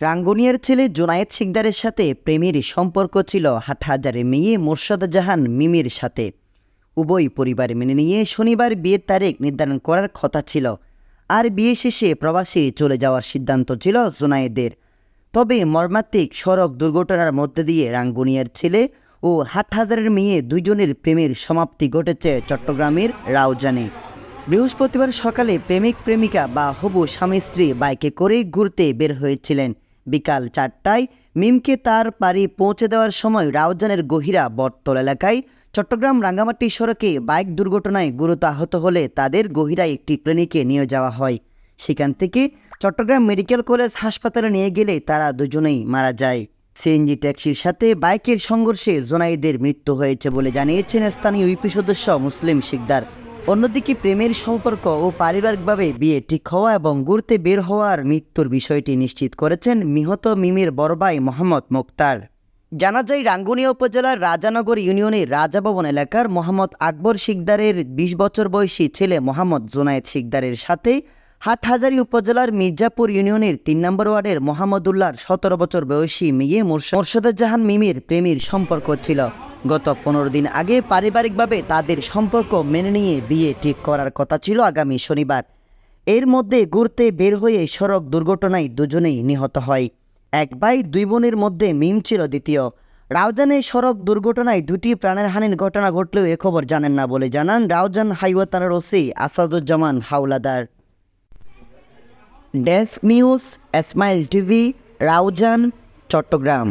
রাঙ্গুনিয়ার ছেলে জোনায়েদ সিকদারের সাথে প্রেমের সম্পর্ক ছিল হাটহাজারের মেয়ে মোর্শদ জাহান মিমির সাথে। উভয় পরিবার মেনে নিয়ে শনিবার বিয়ের তারিখ নির্ধারণ করার কথা ছিল। আর বিয়ে শেষে প্রবাসী চলে যাওয়ার সিদ্ধান্ত ছিল জোনায়েদের। তবে মর্মান্তিক সড়ক দুর্ঘটনার মধ্যে দিয়ে রাঙ্গুনিয়ার ছেলে ও হাটহাজারের মেয়ে দুইজনের প্রেমের সমাপ্তি ঘটেছে চট্টগ্রামের রাউজানে। বৃহস্পতিবার সকালে প্রেমিক প্রেমিকা বা হবু স্বামী স্ত্রী বাইকে করে ঘুরতে বের হয়েছিলেন। বিকাল চারটায় মিমকে তার বাড়ি পৌঁছে দেওয়ার সময় রাউজানের গহিরা বটতল এলাকায় চট্টগ্রাম রাঙ্গামাটি সড়কে বাইক দুর্ঘটনায় গুরুতর আহত হলে তাদের গহিরা একটি ক্লিনিকে নিয়ে যাওয়া হয়। সেখান থেকে চট্টগ্রাম মেডিকেল কলেজ হাসপাতালে নিয়ে গেলে তারা দুজনেই মারা যায়। সিএনজি ট্যাক্সির সাথে বাইকের সংঘর্ষে জোনাইদের মৃত্যু হয়েছে বলে জানিয়েছেন স্থানীয় ইউপি সদস্য মুসলিম শিকদার। অন্যদিকে প্রেমের সম্পর্ক ও পারিবারিকভাবে বিয়ে ঠিক হওয়া এবং ঘুরতে বের হওয়ার মৃত্যুর বিষয়টি নিশ্চিত করেছেন নিহত মিমির ভাই মোহাম্মদ মুক্তার। জানা যায়, রাঙ্গুনিয়া উপজেলার রাজানগর ইউনিয়নের রাজাভবন এলাকার মোহাম্মদ আকবর শিকদারের বিশ বছর বয়সী ছেলে মোহাম্মদ জোনায়েদ শিকদারের সাথে হাটহাজারী উপজেলার মির্জাপুর ইউনিয়নের তিন নম্বর ওয়ার্ডের মোহাম্মদুল্লাহর সতেরো বছর বয়সী মেয়ে মোর্শদাজাহান মিমির প্রেমীর সম্পর্ক ছিল। গত পনেরো দিন আগে পারিবারিকভাবে তাদের সম্পর্ক মেনে নিয়ে বিয়ে ঠিক করার কথা ছিল আগামী শনিবার। এর মধ্যে ঘুরতে বের হয়ে সড়ক দুর্ঘটনায় দুজনেই নিহত হয়। এক ভাই, দুই বোনের মধ্যে মিম ছিল দ্বিতীয়। রাউজানে সড়ক দুর্ঘটনায় দুটি প্রাণের হানির ঘটনা ঘটলেও এ খবর জানেন না বলে জানান রাউজান হাইওয়ে থানার OC Asaduzzaman Howlader. Desk news Smile TV, Raozan, Chattogram.